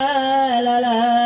la la la.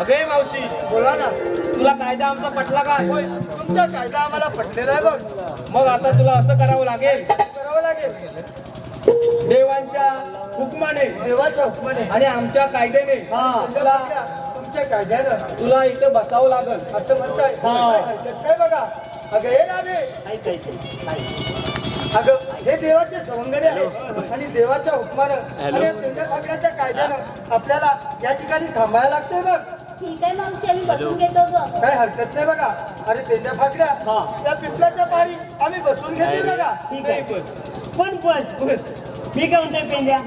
अगे मावशी बोला ना. तुला कायदा आमचा पटला का? होय. तुमचा कायदा आम्हाला पटलेला आहे बघ. मग आता तुला असं करावं लागेल. करावं लागेल. देवांच्या हुकमाने देवाच्या हुकमाने. आणि आमच्या कायद्याने हा. तुला तुमच्या कायद्यानं. तुला इथे बसावं लागल. असं म्हणताय. हा. काय बघा? अगं हे ना रे. अगं हे देवाचे सवंगडी आहे आणि देवाच्या हुकमानं आणि कागदाच्या कायद्यानं आपल्याला या ठिकाणी थांबायला लागतंय बघ. ठीक आहे मावशी आम्ही बसून घेतो ग. काय हरकत नाही बघा. अरे त्याच्या फाकड्या हा. त्या पिपलाच्या पारी आम्ही बसून घेतली बघा. ठीक आहे. पण बस बस. मी काय म्हणतोय पेंड्या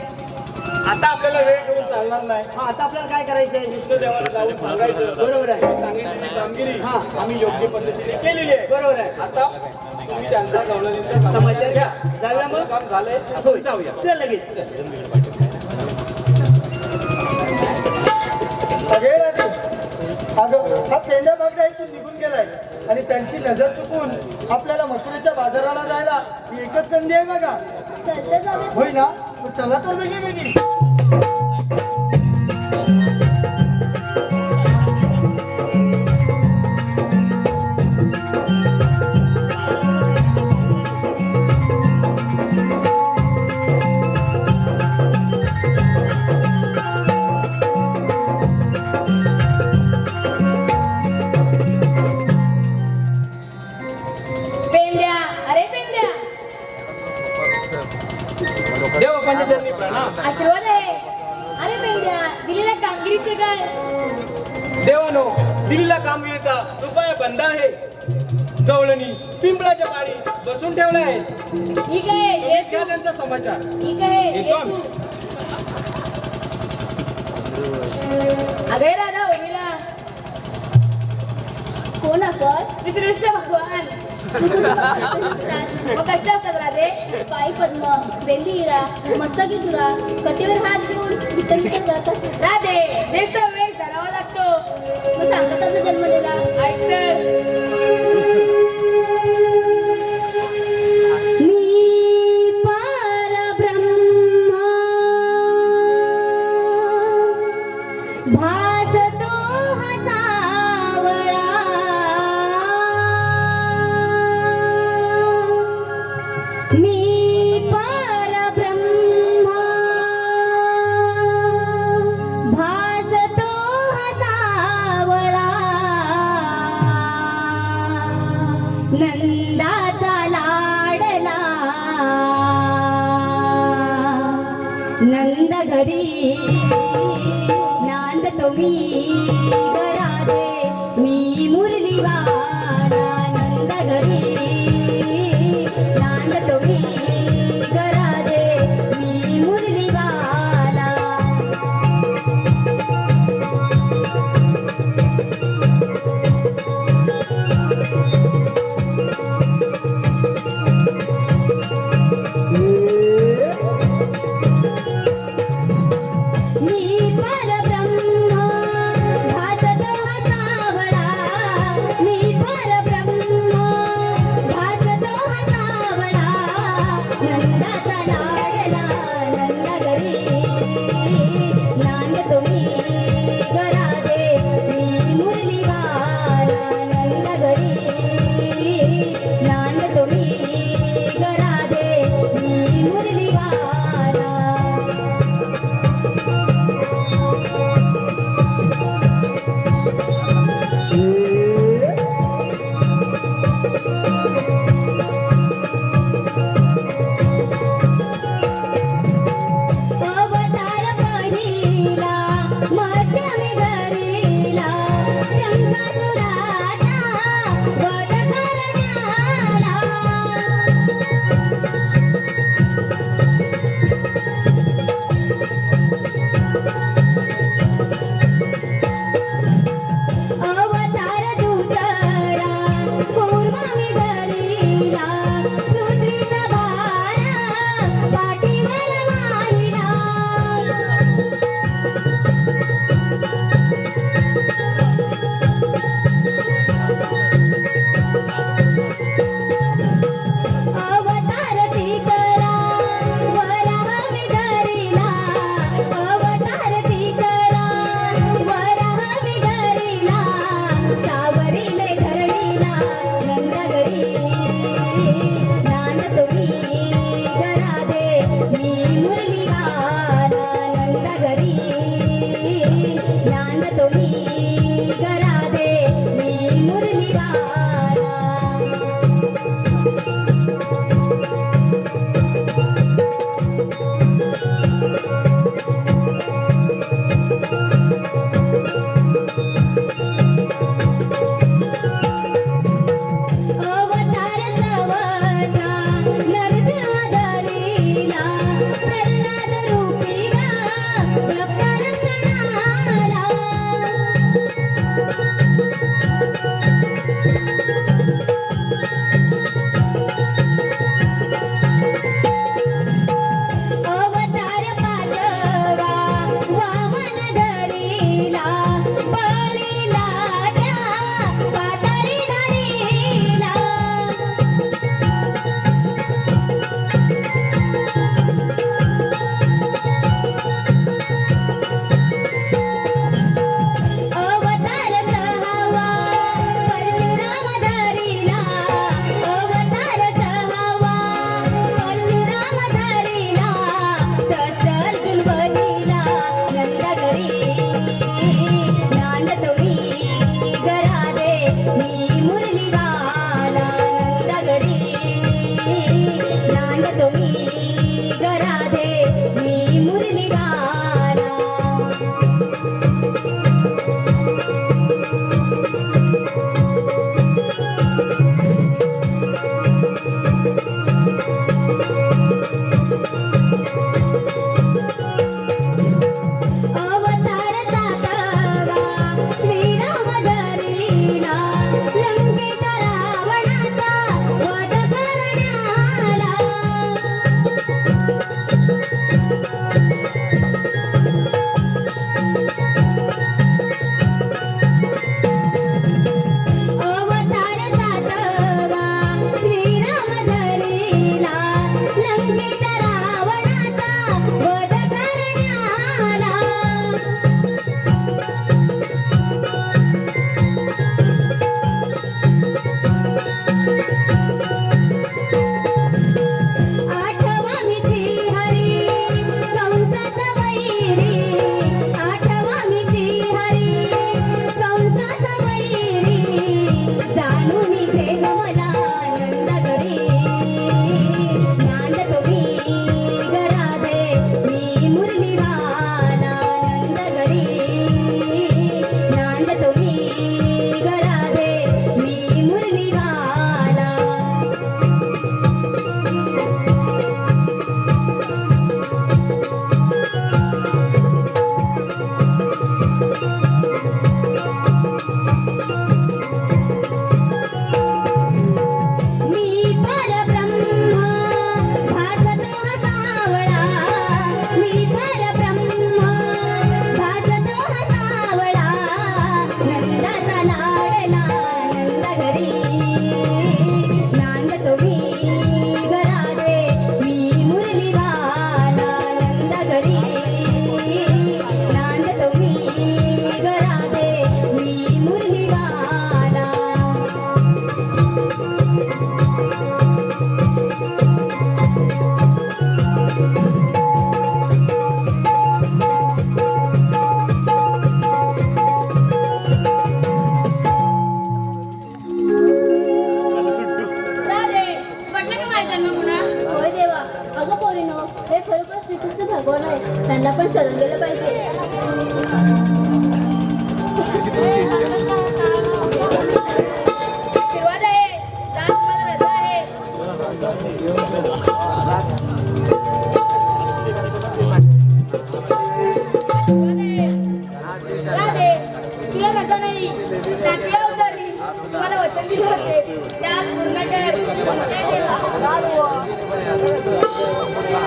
आता आपल्याला वेळ करून चालणार नाही. हा आता आपल्याला काय करायचंय देवाला जाऊन सांगायचं. बरोबर आहे सांगितलेली कामगिरी हा. आम्ही योग्य पद्धतीने केलेली आहे. बरोबर आहे. आता तुम्ही त्यांचा गवळणीचा समाचार घ्या. जाऊया मग? काम झालंय. आपण जाऊया. चल लगेच. हा पेंड्या बागडा इथून निघून गेलाय. आणि त्यांची नजर चुकून आपल्याला मथुरेच्या बाजाराला जायला ही एकच संधी आहे बघा. होय ना? चला तर वेगळी वेगळी कामगिरीचा रुपया बंद आहे. गवळणी पिंपळाच्या काळी बसून ठेवले आहे ठीक. त्यांचा समाचार. ठीक आहे ये येतो. आम्ही. तू अगं राधा उर्मिला कोण आपण श्रीकृष्ण भगवान. मग कशा असतात राधे? पायी पद्म बेंदी हिरा मस्तकी तुरा कटेवर हात घेऊन इतर इतर करत नंदाचा लाडला. नंद घरी नांद तुम्ही गरादे मी मुरलीवा.